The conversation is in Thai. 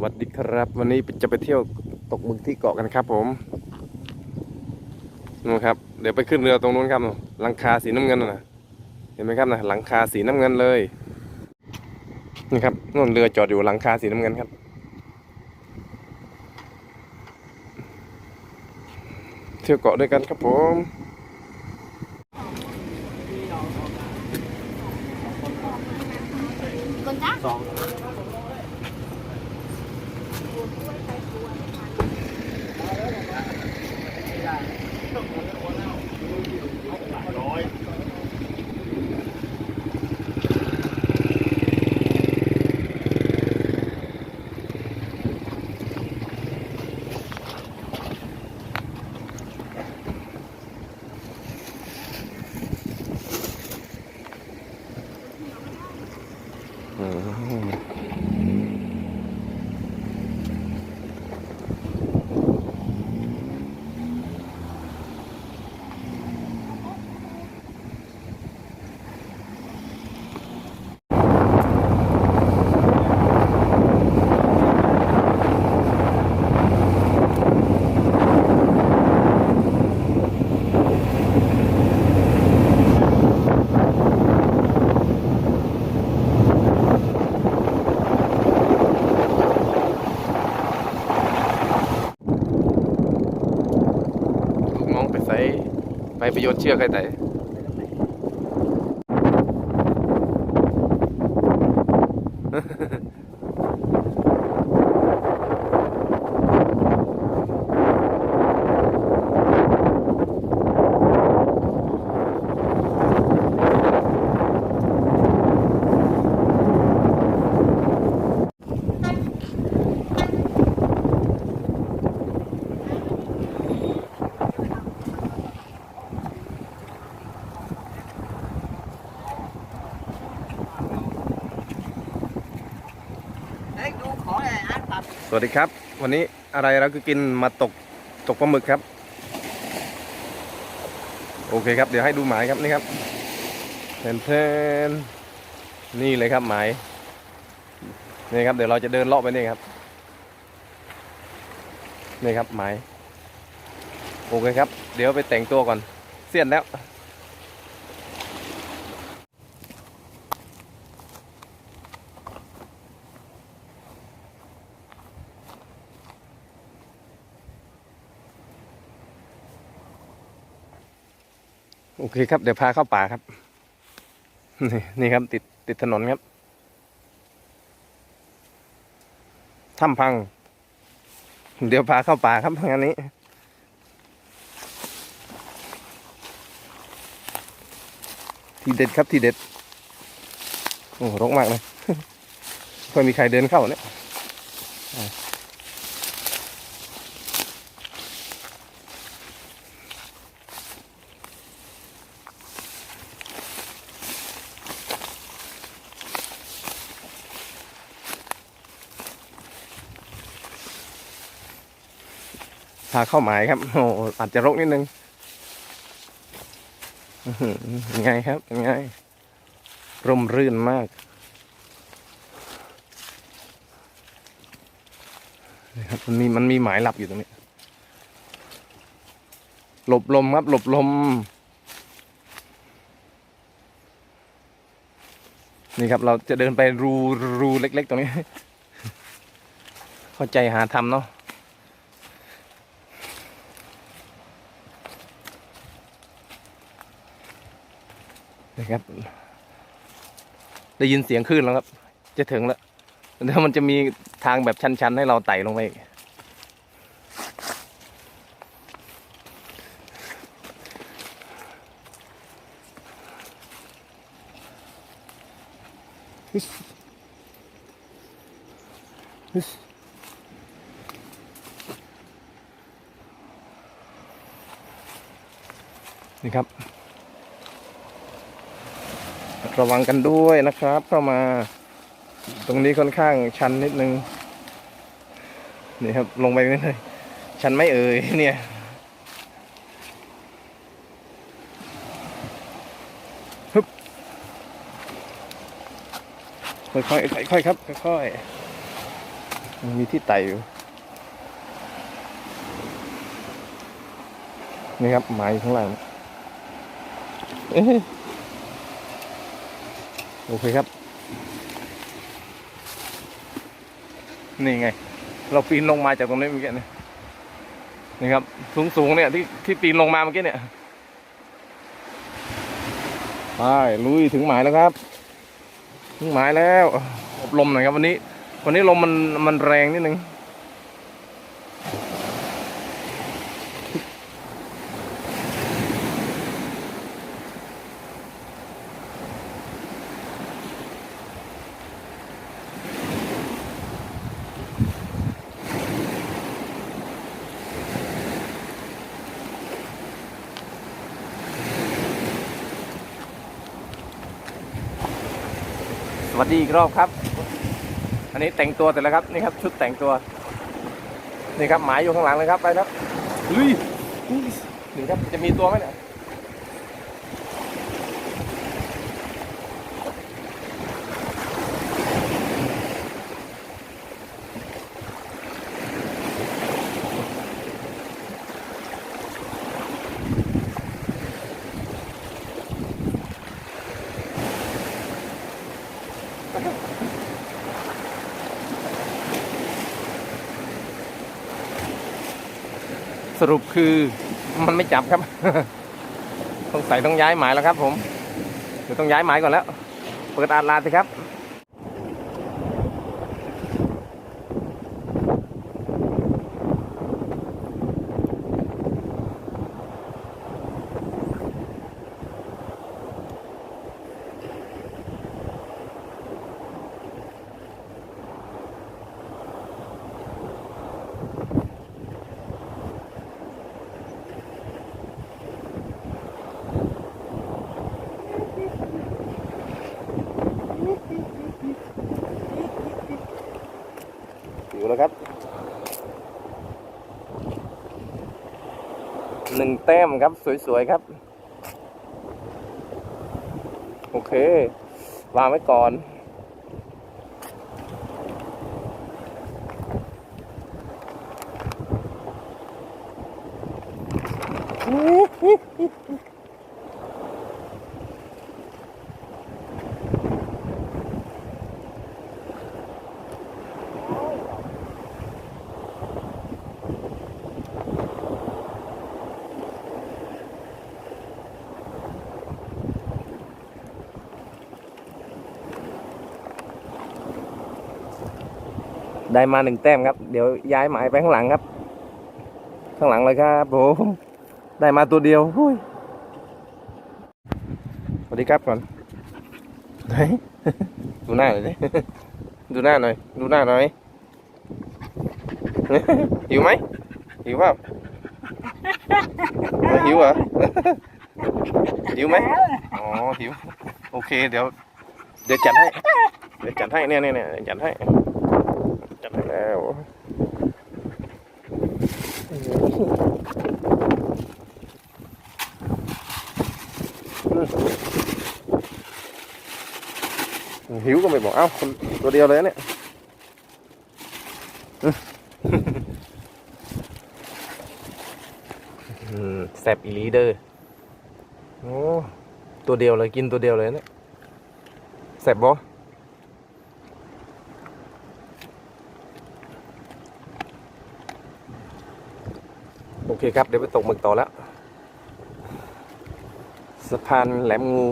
วัสดีครับ วันนี้จะไปเที่ยวตกหมึกที่เกาะกันครับ ผมนู่นครับ เดี๋ยวไปขึ้นเรือตรงนู้นครับหลังคาสีน้ำเงินนะเห็นไหมครับนะหลังคาสีน้ำเงินเลยนี่ครับนู่นเรือจอดอยู่หลังคาสีน้ำเงินครับเที่ยวเกาะด้วยกันครับผม อืมลูกน้องไปใส่ ไปโยนเชือกให้แต่ วัสดีครับ วันนี้อะไรเราก็กินมาตกตกปลาหมึกครับ โอเคครับ เดี๋ยวให้ดูหมายครับนี่ครับแทนแทนนี่เลยครับหมายนี่ครับเดี๋ยวเราจะเดินเลาะไปนี่ครับนี่ครับหมายโอเคครับ เดี๋ยวไปแต่งตัวก่อน เสียนแล้ว โอเคครับ เดี๋ยวพาเข้าป่าครับ นี่ครับติดติดถนนครับถ้ำพัง เดี๋ยวพาเข้าป่าครับงานนี้ ทีเด็ดครับทีเด็ด โอ้รกมากเลยค่อยมีใครเดินเข้าเนี่ย พาเข้าหมายครับโอ้อาจจะรกนิดนึงยังไงครับยังไงร่มรื่นมากนี่ครับมันมีมันมีหมายหลับอยู่ตรงนี้ หลบลมครับ หลบลม นี่ครับเราจะเดินไปรูรูเล็ก ๆ ตรงนี้ เข้าใจหาทำเนาะ นะครับ ได้ยินเสียงคลื่นแล้วครับ จะถึงแล้วเดี๋ยวมันจะมีทางแบบชันๆ ให้เราไต่ลงไปอีกนี่ครับ ระวังกันด้วยนะครับ เข้ามา ตรงนี้ค่อนข้างชันนิดนึง นี่ครับลงไปนี่เลยชันไม่เอ่ยเนี่ยฮึบค่อยๆค่อยๆครับค่อยๆมีที่ไต่อยู่นี่ครับหมายอยู่ข้างล่างเอ๊ะ โอเคครับ นี่ไง เราปีนลงมาจากตรงนี้เมื่อกี้นี่นี่ครับ สูงสูงเนี่ยที่ที่ปีนลงมาเมื่อกี้เนี่ยไปลุยถึงหมายแล้วครับ ถึงหมายแล้วอบลมหน่อยครับวันนี้ วันนี้ลมมันมันแรงนิดนึง วัสดีอีกรอบครับ อันนี้แต่งตัวเสร็จแล้วครับ นี่ครับ ชุดแต่งตัว นี่ครับหมายอยู่ข้างหลังเลยครับไปครับลุยนี่ครับจะมีตัวไหมเนี่ย สรุปคือมันไม่จับครับ ต้องใส่ต้องย้ายหมายแล้วครับผม เดี๋ยวต้องย้ายหมายก่อนแล้ว เปิดอาดลาสิครับูแล้วครับหนึ่งแต้มครับ สวย ๆ ครับ โอเค วางไว้ก่อน ได้มาหนึ่งแต้มครับ เดี๋ยวย้ายหมายไปข้างหลังครับ ข้างหลังเลยครับผมได้มาตัวเดียวหุ้ยสวัสดีครับก่อนไหนดูหน้าหน่อยดิดูหน้าหน่อย ดูหน้าหน่อยหิวไหมหิวเปล่าไม่หิวเหรอหิวไหมอ๋อหิว โอเค เดี๋ยว เดี๋ยวจัดให้ เดี๋ยวจัดให้เนี่ยเนี่ยเนี่ยเดี๋ยวจัดให้จัดให้ แล้วอืมหิวก็ไม่บอกเอ้าคนตัวเดียวเลยเนี่ยอืมแซบอีหลีเดอร์โอ้ตัวเดียวเลยกินตัวเดียวเลยเนี่ยแซบบ่ โอเคครับ เดี๋ยวไปตกหมึกต่อแล้ว สะพานแหลมงู